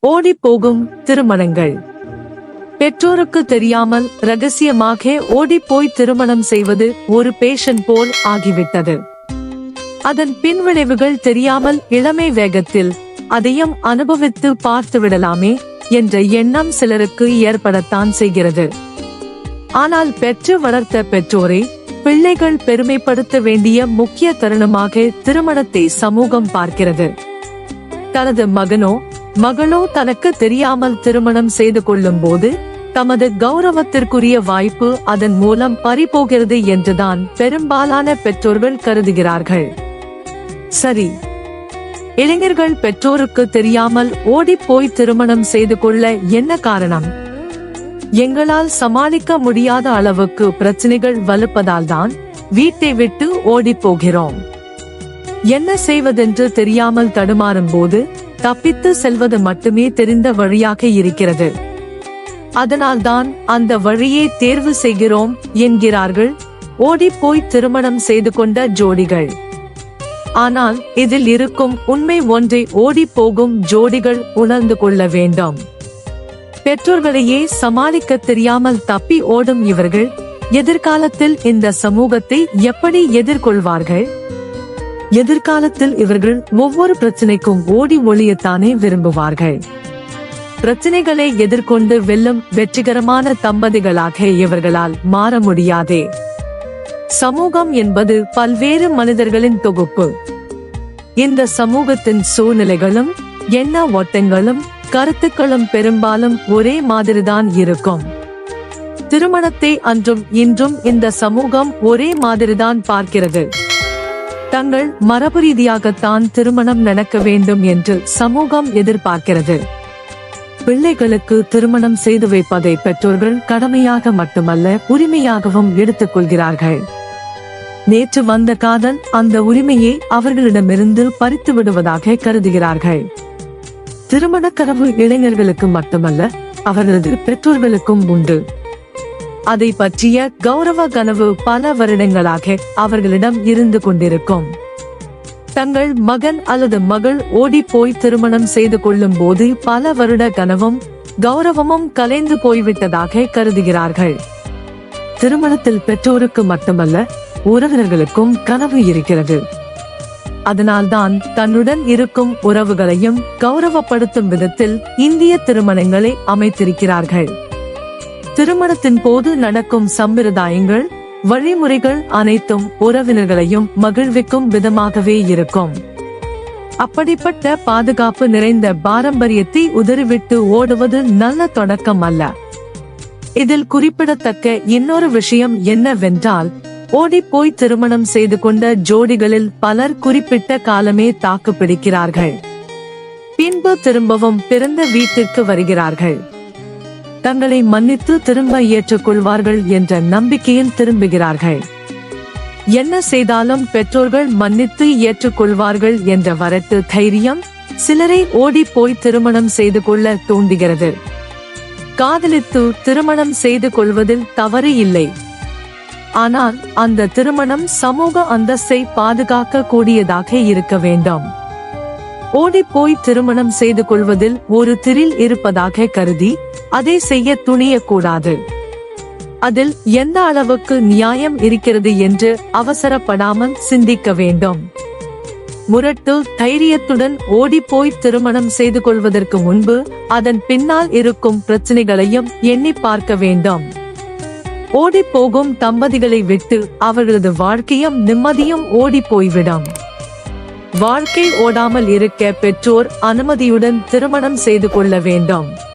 ஓடிப்போகும் திருமணங்கள். பெற்றோருக்கு தெரியாமல் ரகசியமாக ஓடிப்போய் திருமணம் செய்வது ஒரு பேஷன் போல் ஆகிவிட்டது. அதன் பின்விளைவுகள் தெரியாமல் இளமை வேகத்தில் அதையும் அனுபவித்து பார்த்து விடலாமே என்ற எண்ணம் சிலருக்கு ஏற்படத்தான் செய்கிறது. ஆனால் பெற்று வளர்த்த பெற்றோரை பிள்ளைகள் பெருமைப்படுத்த வேண்டிய முக்கிய தருணமாக திருமணத்தை சமூகம் பார்க்கிறது. தனது மகனோ மகளோ தனக்கு தெரியாமல் திருமணம் செய்து கொள்ளும் போது தமது கௌரவத்திற்குரிய வாய்ப்பு அதன் மூலம் பறிபோகிறது என்றுதான் பெரும்பாலான பெற்றோர்கள் கருதுகிறார்கள். சரி. இளைஞர்கள் பெற்றோருக்கு தெரியாமல் ஓடிப்போய் திருமணம் செய்து கொள்ள என்ன காரணம்? எங்களால் சமாளிக்க முடியாத அளவுக்கு பிரச்சனைகள் வலுப்பதால் தான் வீட்டை விட்டு ஓடிப் போகிறோம் என்ன செய்வதென்று தெரியாமல் தடுமாறும் போது தப்பித்து செல்வது மட்டுமே தெரிந்த வழியாக இருக்கிறது. அதனால்தான் அந்த வழியை தேர்வு செய்கிறோம் என்கிறார்கள். ஓடிப்போய் திருமணம் செய்து கொண்ட ஜோடிகள். ஆனால் இதில் இருக்கும் உண்மை ஒன்றை ஓடி போகும் ஜோடிகள் உணர்ந்து கொள்ள வேண்டும். பெற்றோர்களையே சமாளிக்க தெரியாமல் தப்பி ஓடும் இவர்கள் எதிர்காலத்தில் இந்த சமூகத்தை எப்படி எதிர்கொள்வார்கள்? எதிர்காலத்தில் இவர்கள் ஒவ்வொரு பிரச்சனைக்கும் ஓடி ஒளியத்தானே விரும்புவார்கள். பிரச்சனைகளை எதிர்கொண்டு வெல்லும் வெற்றிகரமான தம்பதிகளாக இவர்களால் மாற முடியாதே. சமூகம் என்பது பல்வேறு மனிதர்களின் தொகுப்பு. இந்த சமூகத்தின் சூழ்நிலைகளும் எண்ண ஓட்டங்களும் கருத்துக்களும் பெரும்பாலும் ஒரே மாதிரிதான் இருக்கும். திருமணத்தை அன்றும் இன்றும் இந்த சமூகம் ஒரே மாதிரிதான் பார்க்கிறது. தங்கள் மரபு ரீதியாகத்தான் திருமணம் நடக்க வேண்டும் என்று சமூகம் எதிர்பார்க்கிறது. பிள்ளைகளுக்கு திருமணம் செய்து வைப்பதை பெற்றோர்கள் கடமையாக மட்டுமல்ல உரிமையாகவும் எடுத்துக்கொள்கிறார்கள் நேற்று வந்த காதல் அந்த உரிமையை அவர்களிடமிருந்து பறித்து விடுவதாக கருதுகிறார்கள். திருமண கனவு இளைஞர்களுக்கு மட்டுமல்ல அவர்களது பெற்றோர்களுக்கும் உண்டு. அதை பற்றிய கௌரவ கனவு பல வருடங்களாக அவர்களிடம் இருந்து கொண்டிருக்கும். தங்கள் மகன் அல்லது மகள் ஓடி போய் திருமணம் செய்து கொள்ளும் போது பல வருட கனவும் கௌரவமும் கலைந்து போய்விட்டதாக கருதுகிறார்கள். திருமணத்தில் பெற்றோருக்கு மட்டுமல்ல உறவினர்களுக்கும் கனவு இருக்கிறது. அதனால்தான் தன்னுடன் இருக்கும் உறவுகளையும் கௌரவப்படுத்தும் விதத்தில் இந்திய திருமணங்களை அமைத்திருக்கிறார்கள். திருமணத்தின் போது நடக்கும் சம்பிரதாயங்கள் வழிமுறைகள் அனைத்தும் உறவினர்களையும் மகிழ்விக்கும் விதமாகவே இருக்கும். அப்படிப்பட்ட பாதுகாப்பு நிறைந்த பாரம்பரியத்தை உதறிவிட்டு ஓடுவது நல்ல தொடக்கம் அல்ல. இதில் குறிப்பிடத்தக்க இன்னொரு விஷயம் என்னவென்றால் ஓடிப்போய் திருமணம் செய்து கொண்ட ஜோடிகளில் பலர் குறிப்பிட்ட காலமே தாக்கு பிடிக்கிறார்கள் பின்பு திரும்பவும் பிறந்த வீட்டிற்கு வருகிறார்கள். தங்களை மன்னித்து திரும்ப ஏற்றுக்கொள்வார்கள் என்ற நம்பிக்கையில் திரும்புகிறார்கள். என்ன செய்தாலும் பெற்றோர்கள் மன்னித்து ஏற்றுக்கொள்வார்கள் என்ற வரத்து தைரியம் சிலரை ஓடி போய் திருமணம் செய்து கொள்ள தூண்டுகிறது. காதலித்து திருமணம் செய்து கொள்வதில் தவறு இல்லை. ஆனால் அந்த திருமணம் சமூக அந்தஸ்தை பாதுகாக்க கூடியதாக இருக்க வேண்டும். ஓடிப்போய் திருமணம் செய்து கொள்வதில் ஒரு திரில் இருப்பதாக கருதி அதை செய்ய துணியக்கூடாது. அதில் எந்த அளவுக்கு நியாயம் இருக்கிறது என்று அவசரப்படாமல் சிந்திக்க வேண்டும். முரட்டு தைரியத்துடன் ஓடிப்போய் திருமணம் செய்து கொள்வதற்கு முன்பு அதன் பின்னால் இருக்கும் பிரச்சனைகளையும் எண்ணி பார்க்க வேண்டும். ஓடி போகும் தம்பதிகளை விட்டு அவர்களது வாழ்க்கையும் நிம்மதியும் ஓடி போய்விடும் வாழ்க்கை ஓடாமல் இருக்க பெற்றோர் அனுமதியுடன் திருமணம் செய்து கொள்ள வேண்டும்.